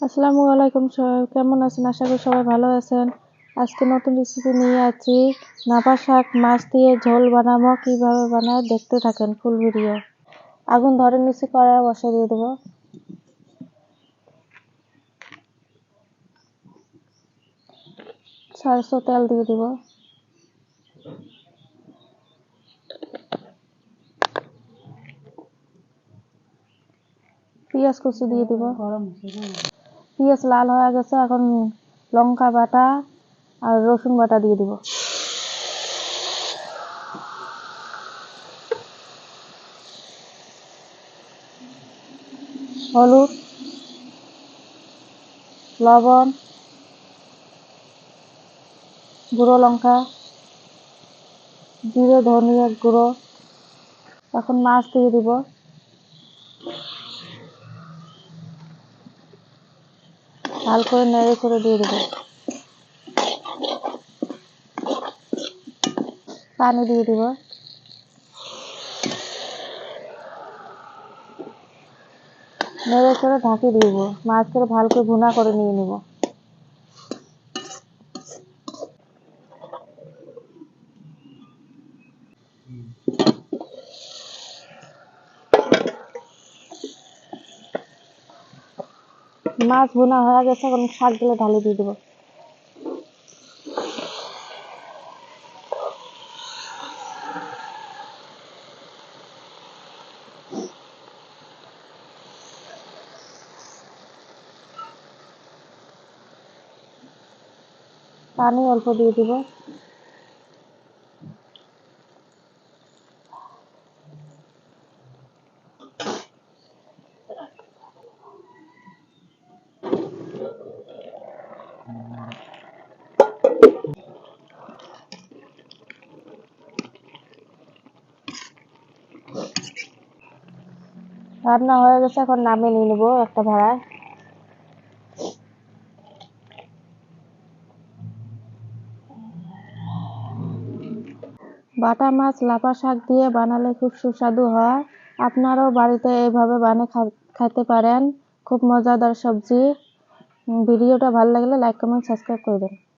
আসসালামু আলাইকুম সবাই কেমন আছেন? আশা করি সবাই ভালো আছেন। আজকে নতুন রেসিপি নিয়ে আছি। নাপা শাক, মাছ দিয়ে ঝোল বানাবো, কীভাবে বানায় দেখতে থাকেন ফুল ভিডিও আগুন ধরে নিচে কড়াই বসে দিয়ে দেবো। সরষে তেল দিয়ে দেবো। পেঁয়াজ কুচি দিয়ে দিব। পেঁয়াজ লাল হয়ে গেছে, এখন লঙ্কা বাটা আর রসুন বাটা দিয়ে দিব। হলুদ, লবণ, গুঁড়ো লঙ্কা, জিরে, ধনিয়ার গুঁড়ো, এখন মাছ দিয়ে দিব। ভালো করে নেড়ে করে দিয়ে দেবো। পানি দিয়ে দিব। নেড়ে করে ঢাকি দিব। মাছ করে ভালো করে ভুনা করে নিয়ে নিব। মাছ বোনা হয়ে গেছে এখন শাকগুলো ঢালে দিয়ে দেবো। পানি অল্প দিয়ে দিব। রান্না হয়ে গেছে, এখন নামিয়ে নিয়ে নেব একটা ভাড়ায়। বাটা মাছ, লাফা শাক দিয়ে বানালে খুব সুস্বাদু হয়। আপনারাও বাড়িতে এইভাবে বানিয়ে খাইতে পারেন। খুব মজাদার সবজি। ভিডিওটা ভালো লাগলে লাইক কমেন্ট সাবস্ক্রাইব করবেন